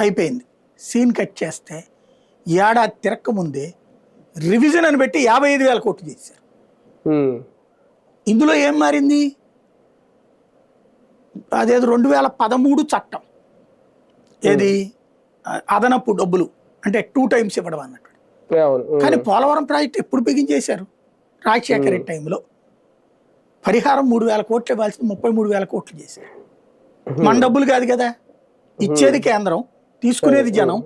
అయిపోయింది. Scene cut చేస్తే ఏడాది తిరక్క ముందే రివిజన్ అని పెట్టి యాభై ఐదు వేల కోట్లు చేశారు. ఇందులో ఏం మారింది? అదేది రెండు వేల పదమూడు చట్టం. ఏది? అదనపు డబ్బులు. అంటే టూ టైమ్స్ ఇవ్వడం అన్నట్టు. కానీ పోలవరం ప్రాజెక్ట్ ఎప్పుడు బిగించేశారు రాజశేఖర రెడ్డి టైంలో. పరిహారం మూడు వేల కోట్లు ఇవ్వాల్సింది ముప్పై మూడు వేల కోట్లు చేశారు. మన డబ్బులు కాదు కదా? ఇచ్చేది కేంద్రం తీసుకునేది జనం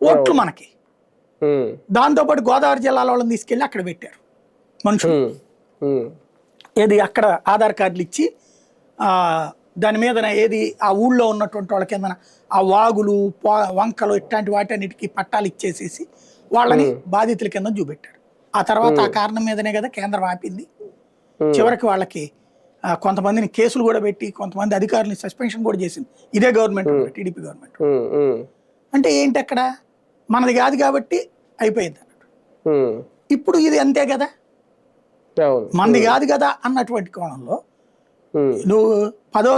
ఓట్లు మనకి. దాంతోపాటు గోదావరి జిల్లాల వాళ్ళని తీసుకెళ్ళి అక్కడ పెట్టారు మనుషులు. ఏది అక్కడ ఆధార్ కార్డులు ఇచ్చి ఆ, దాని మీద ఏది ఆ ఊళ్ళో ఉన్నటువంటి వాళ్ళ కింద ఆ వాగులు వంకలు ఇట్లాంటి వాటన్నిటికీ పట్టాలు ఇచ్చేసేసి వాళ్ళని బాధితుల కింద చూపెట్టారు. ఆ తర్వాత ఆ కారణం మీదనే కదా కేంద్రం ఆపింది. చివరికి వాళ్ళకి కొంతమందిని కేసులు కూడా పెట్టి కొంతమంది అధికారులని సస్పెన్షన్ కూడా చేసింది. ఇదే గవర్నమెంట్ టీడీపీ గవర్నమెంట్ అంటే ఏంటి అక్కడ మనది కాదు కాబట్టి అయిపోయింది అన్నట్టు. ఇప్పుడు ఇది అంతే కదా? మనది కాదు కదా అన్నటువంటి కోణంలో నువ్వు పదో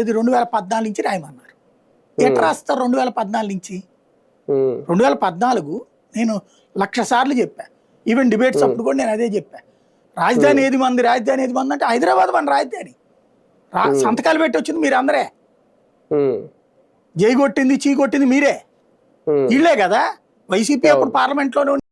ఏది రెండు వేల పద్నాలుగు నుంచి రాయమన్నారు. ఎట్లా రాస్తారు రెండు వేల పద్నాలుగు నుంచి? రెండు వేల పద్నాలుగు నేను లక్ష సార్లు చెప్పా. ఈవెన్ డిబేట్స్ అప్పుడు కూడా నేను అదే చెప్పా. రాజధాని ఏది మంది? రాజధాని ఏది మంది అంటే హైదరాబాద్ మన రాజధాని. రా సంతకాలు పెట్టి వచ్చింది మీరు అందరే జై కొట్టింది చీ కొట్టింది మీరే. వీళ్ళే కదా? వైసీపీ అప్పుడు పార్లమెంట్లోనే